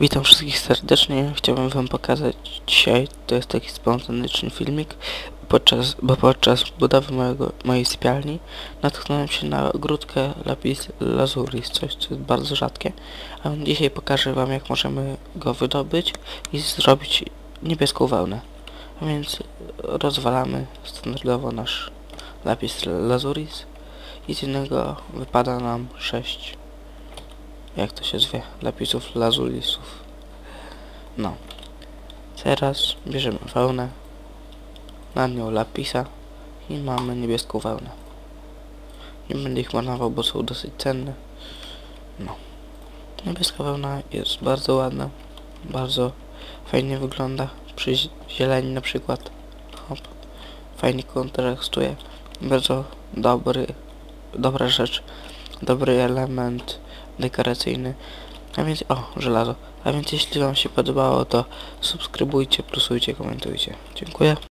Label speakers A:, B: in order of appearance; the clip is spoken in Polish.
A: Witam wszystkich serdecznie. Chciałbym wam pokazać dzisiaj, to jest taki spontaniczny filmik, podczas, bo podczas budowy mojego, mojej sypialni natknąłem się na ogródkę lapis lazuris, coś co jest bardzo rzadkie. A dzisiaj pokażę wam jak możemy go wydobyć i zrobić niebieską wełnę. A więc rozwalamy standardowo nasz lapis lazuris i z innego wypada nam 6 jak to się zwie, lapisów lazulisów. No. Teraz bierzemy wełnę, na nią lapisa i mamy niebieską wełnę. Nie będę ich marnował, bo są dosyć cenne. No. Niebieska wełna jest bardzo ładna, bardzo fajnie wygląda przy zi- zieleni na przykład. Hop. Fajnie kontrastuje. Bardzo dobry, dobra rzecz, dobry element dekoracyjny. A więc, o, żelazo. A więc jeśli Wam się podobało, to subskrybujcie, plusujcie, komentujcie. Dziękuję.